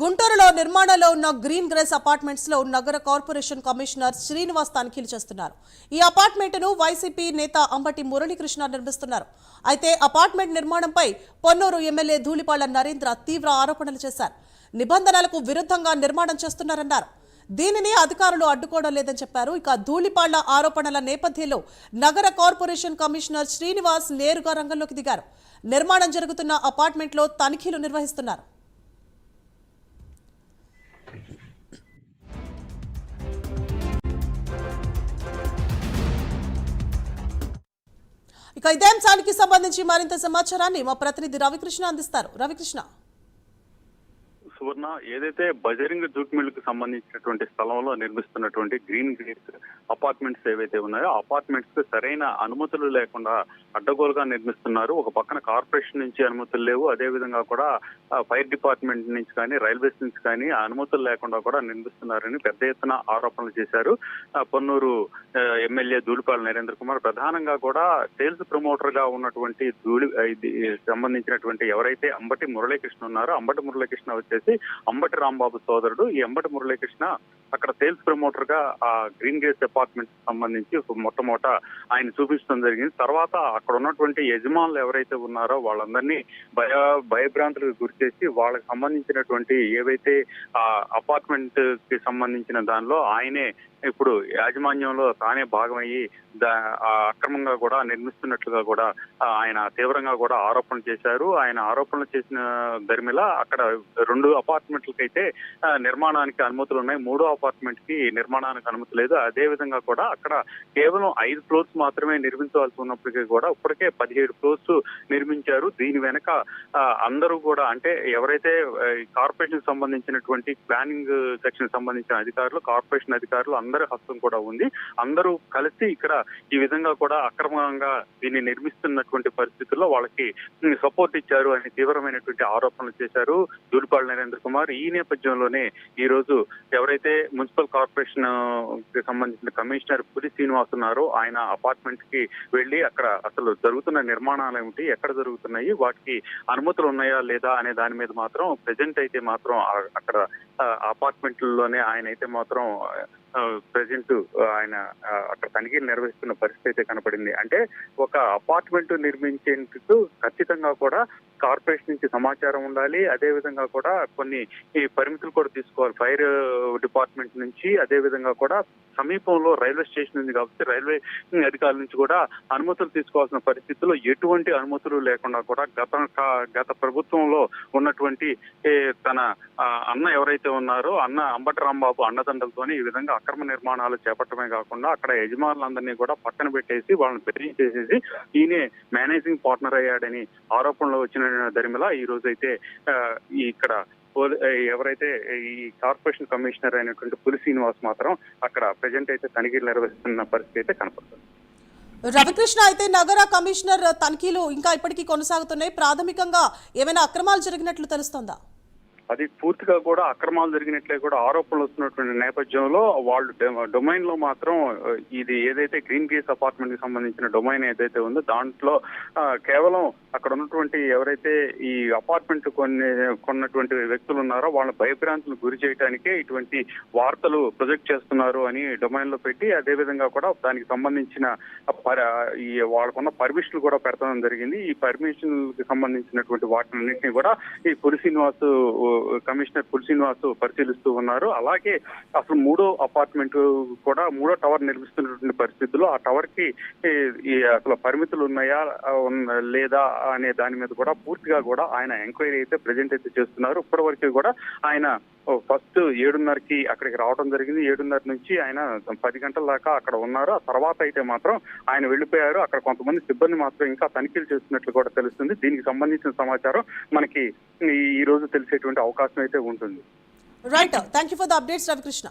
గుంటూరులో నిర్మాణంలో ఉన్న గ్రీన్ గ్రేస్ అపార్ట్మెంట్స్లో నగర కార్పొరేషన్ కమిషనర్ శ్రీనివాస్ తనిఖీలు చేస్తున్నారు. ఈ అపార్ట్మెంట్ను వైసీపీ నేత అంబటి మురళీకృష్ణ నిర్మిస్తున్నారు. అయితే అపార్ట్మెంట్ నిర్మాణంపై పొన్నూరు ఎమ్మెల్యే ధూళిపాళ్ళ నరేంద్ర తీవ్ర ఆరోపణలు చేశారు. నిబంధనలకు విరుద్ధంగా నిర్మాణం చేస్తున్నారన్నారు. దీనిని అధికారులు అడ్డుకోవడం లేదని చెప్పారు. ఇక ధూళిపాళ్ళ ఆరోపణల నేపథ్యంలో నగర కార్పొరేషన్ కమిషనర్ శ్రీనివాస్ నేరుగా రంగంలోకి దిగారు. నిర్మాణం జరుగుతున్న అపార్ట్మెంట్లో తనిఖీలు నిర్వహిస్తున్నారు. ఇక ఇదే అంశానికి సంబంధించి మరింత సమాచారాన్ని మా ప్రతినిధి రవికృష్ణ అందిస్తారు. రవికృష్ణ. సువర్ణ ఏదైతే బజరింగ్ జూట్ మిల్కు సంబంధించినటువంటి స్థలంలో నిర్మిస్తున్నటువంటి గ్రీన్ గ్రీన్స్ అపార్ట్మెంట్స్ ఏవైతే ఉన్నాయో అపార్ట్మెంట్స్కు సరైన అనుమతులు లేకుండా అడ్డగోలుగా నిర్మిస్తున్నారు. ఒక పక్కన కార్పొరేషన్ నుంచి అనుమతులు లేవు. అదే విధంగా కూడా ఫైర్ డిపార్ట్మెంట్ నుంచి కానీ రైల్వేస్ నుంచి కానీ అనుమతులు లేకుండా కూడా నిర్మిస్తున్నారని పెద్ద ఎత్తున ఆరోపణలు చేశారు. పొన్నూరు ఎమ్మెల్యే ధూళిపాల నరేంద్ర కుమార్ ప్రధానంగా కూడా సేల్స్ ప్రమోటర్గా ఉన్నటువంటి ధూళి ఇది సంబంధించినటువంటి ఎవరైతే అంబటి మురళీకృష్ణ ఉన్నారో అంబటి మురళీకృష్ణ వచ్చేసి అంబటి రాంబాబు సోదరుడు ఈ అంబటి మురళీకృష్ణ అక్కడ సేల్స్ ప్రమోటర్గా ఆ గ్రీన్ గేస్ అపార్ట్మెంట్ సంబంధించి మొట్టమొదట ఆయన చూపించడం జరిగింది. తర్వాత అక్కడ ఉన్నటువంటి యజమానులు ఎవరైతే ఉన్నారో వాళ్ళందరినీ భయ భయభ్రాంతులకు గురి చేసి వాళ్ళకి సంబంధించినటువంటి ఏవైతే ఆ అపార్ట్మెంట్కి సంబంధించిన దానిలో ఆయనే ఇప్పుడు యాజమాన్యంలో తానే భాగమయ్యి అక్రమంగా కూడా నిర్మిస్తున్నట్లుగా కూడా ఆయన తీవ్రంగా కూడా ఆరోపణలు చేశారు. ఆయన ఆరోపణలు చేసిన దరిమిలా అక్కడ రెండు అపార్ట్మెంట్లకు అయితే నిర్మాణానికి అనుమతులు ఉన్నాయి మూడో అపార్ట్మెంట్కి నిర్మాణానికి అనుమతి లేదు. అదే విధంగా కూడా అక్కడ కేవలం ఐదు ఫ్లోర్స్ మాత్రమే నిర్మించవలసి ఉన్నప్పటికీ కూడా ఇప్పటికే పదిహేడు ఫ్లోర్స్ నిర్మించారు. దీని వెనక అందరూ కూడా అంటే ఎవరైతే కార్పొరేషన్ సంబంధించినటువంటి ప్లానింగ్ సెక్షన్ సంబంధించిన అధికారులు కార్పొరేషన్ అధికారులు అందరి హస్తం కూడా ఉంది. అందరూ కలిసి ఇక్కడ ఈ విధంగా కూడా అక్రమంగా దీన్ని నిర్మిస్తున్నటువంటి పరిస్థితుల్లో వాళ్ళకి సపోర్ట్ ఇచ్చారు అని తీవ్రమైనటువంటి ఆరోపణలు చేశారు. దూడిపాడు నరేంద్ర కుమార్ ఈ నేపథ్యంలోనే ఈ రోజు ఎవరైతే మున్సిపల్ కార్పొరేషన్కి సంబంధించిన కమిషనర్ పులి శ్రీనివాస్ ఉన్నారో ఆయన అపార్ట్మెంట్కి వెళ్ళి అక్కడ అసలు జరుగుతున్న నిర్మాణాలు ఏమిటి ఎక్కడ జరుగుతున్నాయి వాటికి అనుమతులు ఉన్నాయా లేదా అనే దాని మీద మాత్రం ప్రెజెంట్ అయితే మాత్రం అక్కడ అపార్ట్మెంట్లలోనే ఆయన అయితే మాత్రం ప్రజెంట్ ఆయన అక్కడ తనిఖీలు నిర్వహిస్తున్న పరిస్థితి అయితే కనపడింది. అంటే ఒక అపార్ట్మెంట్ నిర్మించేందుకు ఖచ్చితంగా కూడా కార్పొరేషన్ నుంచి సమాచారం ఉండాలి. అదే విధంగా కూడా కొన్ని ఈ పరిమితులు కూడా తీసుకోవాలి. ఫైర్ డిపార్ట్మెంట్ నుంచి అదే విధంగా కూడా సమీపంలో రైల్వే స్టేషన్ ఉంది కాబట్టి రైల్వే అధికారుల నుంచి కూడా అనుమతులు తీసుకోవాల్సిన పరిస్థితుల్లో ఎటువంటి అనుమతులు లేకుండా కూడా గత గత ప్రభుత్వంలో ఉన్నటువంటి తన ఆ, అన్న ఎవరైతే ఉన్నారో అన్న అంబటి రాంబాబు ఈ విధంగా అక్రమ నిర్మాణాలు చేపట్టడమే కాకుండా అక్కడ యజమానులందరినీ కూడా పక్కన పెట్టేసి వాళ్ళని బెదిరించేసేసి ఈయనే మేనేజింగ్ పార్ట్నర్ అయ్యాడని ఆరోపణలు వచ్చిన దరిమిలా ఈ రోజు అయితే ఇక్కడ పోలీ- ఎవరైతే ఈ కార్పొరేషన్ కమిషనర్ అయినటువంటి పులి శ్రీనివాస్ మాత్రం అక్కడ ప్రజెంట్ అయితే తనిఖీలు నిర్వహిస్తున్న పరిస్థితి అయితే కనపడుతుంది. రవికృష్ణ అయితే నగర కమిషనర్ తనిఖీలు ఇంకా ఇప్పటికీ కొనసాగుతున్నాయి. ప్రాథమికంగా ఏమైనా అక్రమాలు జరిగినట్లు తెలుస్తోందా? అది పూర్తిగా కూడా అక్రమాలు జరిగినట్లే కూడా ఆరోపణలు వస్తున్నటువంటి నేపథ్యంలో వాళ్ళు డొమైన్లో మాత్రం ఇది ఏదైతే గ్రీన్ గేస్ అపార్ట్మెంట్కి సంబంధించిన డొమైన్ ఏదైతే ఉందో దాంట్లో కేవలం అక్కడ ఉన్నటువంటి ఎవరైతే ఈ అపార్ట్మెంట్ కొన్ని కొన్నటువంటి వ్యక్తులు ఉన్నారో వాళ్ళ భయభ్రాంతులు గురి చేయడానికే ఇటువంటి వార్తలు ప్రొజెక్ట్ చేస్తున్నారు అని డొమైన్లో పెట్టి అదేవిధంగా కూడా దానికి సంబంధించిన ఈ వాళ్ళకున్న పర్మిషన్లు కూడా పెడతాం జరిగింది. ఈ పర్మిషన్ సంబంధించినటువంటి వాటినన్నింటినీ కూడా ఈ పులి శ్రీనివాస్ కమిషనర్ పుల్ శ్రీనివాస్ పరిశీలిస్తూ ఉన్నారు. అలాగే అసలు మూడో అపార్ట్మెంట్ కూడా మూడో టవర్ నిర్మిస్తున్నటువంటి పరిస్థితుల్లో ఆ టవర్కి అసలు పరిమితులు ఉన్నాయా లేదా అనే దాని మీద కూడా పూర్తిగా కూడా ఆయన ఎంక్వైరీ అయితే ప్రజెంట్ అయితే చేస్తున్నారు. ఇప్పటి వరకు కూడా ఆయన ఫస్ట్ ఏడున్నరకి అక్కడికి రావడం జరిగింది. ఏడున్నర నుంచి ఆయన పది గంటల దాకా అక్కడ ఉన్నారు. ఆ తర్వాత అయితే మాత్రం ఆయన వెళ్ళిపోయారు. అక్కడ కొంతమంది సిబ్బంది మాత్రం ఇంకా తనిఖీలు చేస్తున్నట్లు కూడా తెలుస్తుంది. దీనికి సంబంధించిన సమాచారం మనకి ఈ రోజు తెలిసేటువంటి అవకాశం అయితే ఉంటుంది. Right thank you for the updates Ravikrishna